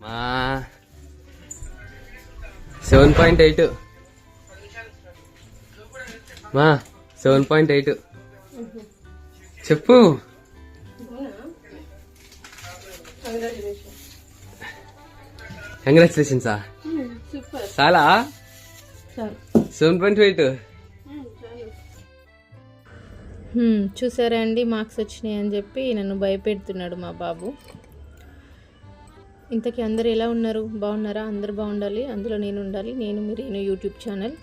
మా seven point eight. మా seven point eight. చెప్పు. కంగ్రాచులేషన్సా చాలా? Seven point eight. చూసారా అండి మార్క్స్ వచ్చినాయి అని చెప్పి నన్ను భయపెడుతున్నాడు మా బాబు. ఇంతకీ అందరు ఎలా ఉన్నారు? బాగున్నారా? అందరు బాగుండాలి. అందులో నేను ఉండాలి. నేను మీరు నేను యూట్యూబ్ ఛానల్.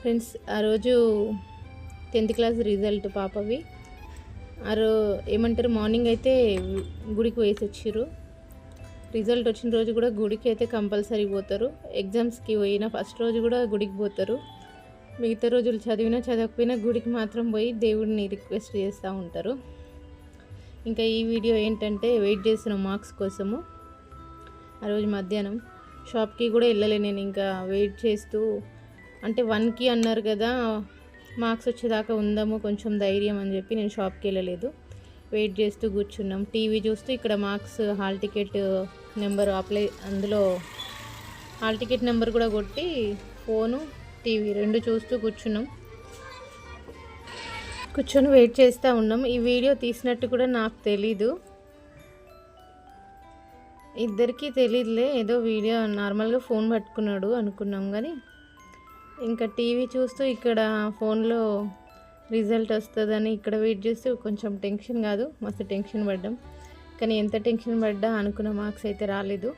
ఫ్రెండ్స్ ఆ రోజు టెన్త్ క్లాస్ రిజల్ట్ పాపవి. ఆ రో ఏమంటారు? మార్నింగ్ అయితే గుడికి వేసి వచ్చారు రిజల్ట్ వచ్చిన రోజు కూడా గుడికి అయితే కంపల్సరీ పోతారు. ఎగ్జామ్స్కి పోయిన ఫస్ట్ రోజు కూడా గుడికి పోతారు. మిగతా రోజులు చదివినా చదవకపోయినా గుడికి మాత్రం పోయి దేవుడిని రిక్వెస్ట్ చేస్తూ ఉంటారు. ఇంకా ఈ వీడియో ఏంటంటే వెయిట్ చేసిన మార్క్స్ కోసము. ఆ రోజు మధ్యాహ్నం షాప్కి కూడా వెళ్ళలే నేను ఇంకా వెయిట్ చేస్తూ. అంటే వన్కి అన్నారు కదా మార్క్స్ వచ్చేదాకా ఉందాము కొంచెం ధైర్యం అని చెప్పి నేను షాప్కి వెళ్ళలేదు. వెయిట్ చేస్తూ కూర్చున్నాం. టీవీ చూస్తూ ఇక్కడ marks hall ticket number apply అందులో హాల్ టికెట్ నెంబర్ కూడా కొట్టి ఫోను టీవీ రెండు చూస్తూ కూర్చున్నాం. కూర్చొని వెయిట్ చేస్తూ ఉన్నాం. ఈ వీడియో తీసినట్టు కూడా నాకు తెలీదు. ఇద్దరికీ తెలియదులే ఏదో వీడియో నార్మల్గా ఫోన్ పట్టుకున్నాడు అనుకున్నాం కానీ ఇంకా టీవీ చూస్తూ ఇక్కడ ఫోన్లో రిజల్ట్ వస్తుందని ఇక్కడ వెయిట్ చేస్తూ కొంచెం టెన్షన్ కాదు మస్తు టెన్షన్ పడ్డాం. కానీ ఎంత టెన్షన్ పడ్డా అనుకున్న మార్క్స్ అయితే రాలేదు.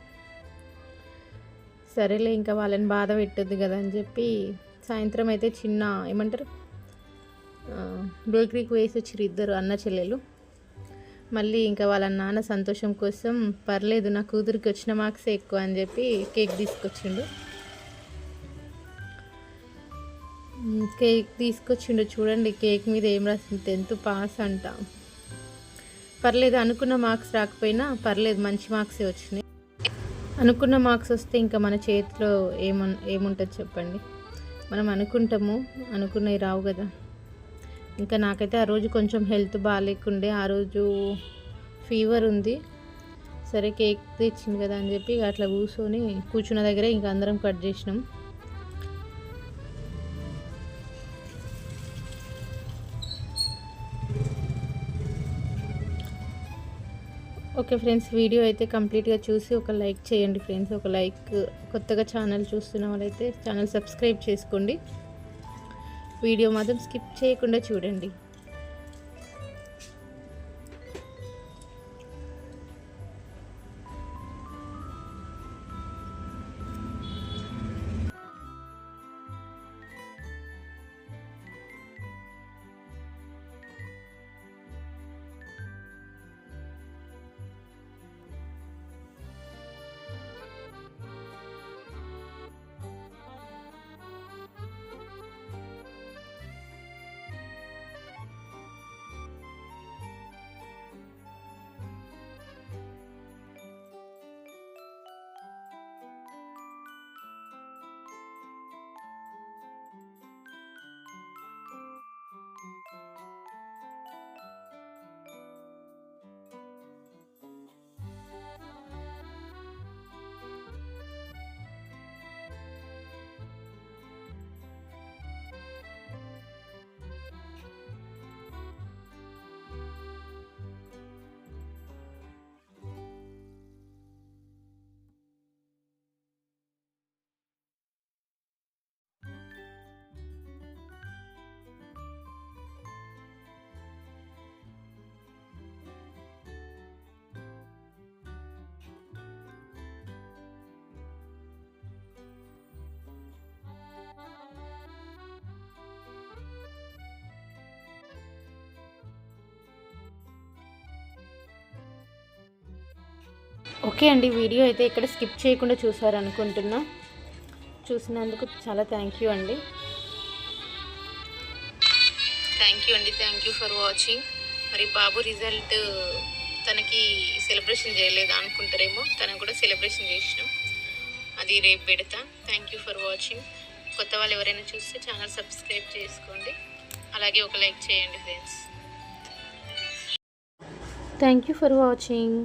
సరేలే ఇంకా వాళ్ళని బాధ పెట్టద్దు కదా అని చెప్పి సాయంత్రం అయితే చిన్న ఏమంటారు? బేకరీకి వేసి వచ్చిరు ఇద్దరు అన్న చెల్లెలు. మళ్ళీ ఇంకా వాళ్ళ నాన్న సంతోషం కోసం పర్లేదు నా కూతురికి వచ్చిన మార్క్సే ఎక్కువ అని చెప్పి కేక్ తీసుకొచ్చిండు. కేక్ తీసుకొచ్చిండు చూడండి కేక్ మీద ఏం రాసింది? టెన్త్ పాస్ అంట. పర్లేదు అనుకున్న మార్క్స్ రాకపోయినా పర్లేదు మంచి మార్క్సే వచ్చినాయి. అనుకున్న మార్క్స్ వస్తే ఇంకా మన చేతిలో ఏమన్ ఏముంటుంది చెప్పండి? మనం అనుకుంటాము అనుకున్నవి రావు కదా. ఇంకా నాకైతే ఆ రోజు కొంచెం హెల్త్ బాగాలేకుండే ఆ రోజు ఫీవర్ ఉంది. సరే కేక్ తెచ్చింది కదా అని చెప్పి అట్లా కూర్చొని కూర్చున్న దగ్గరే ఇంకా అందరం కట్ చేసినాం. ఓకే ఫ్రెండ్స్ వీడియో అయితే కంప్లీట్గా చూసి ఒక లైక్ చేయండి ఫ్రెండ్స్. ఒక లైక్ కొత్తగా ఛానల్ చూస్తున్న వాళ్ళైతే ఛానల్ సబ్స్క్రైబ్ చేసుకోండి. వీడియో మాత్రం స్కిప్ చేయకుండా చూడండి. ఓకే అండి వీడియో అయితే ఇక్కడ స్కిప్ చేయకుండా చూసారనుకుంటున్నా. చూసినందుకు చాలా థ్యాంక్ యూ అండి. థ్యాంక్ యూ అండి థ్యాంక్ యూ ఫర్ వాచింగ్. మరి బాబు రిజల్ట్ తనకి సెలబ్రేషన్ చేయలేదా అనుకుంటారేమో తనకు కూడా సెలబ్రేషన్ చేసినాం. అది రేపు పెడతా. Thank you for watching. కొత్త వాళ్ళు ఎవరైనా చూస్తే ఛానల్ సబ్స్క్రైబ్ చేసుకోండి. అలాగే ఒక లైక్ చేయండి friends. Thank you for watching.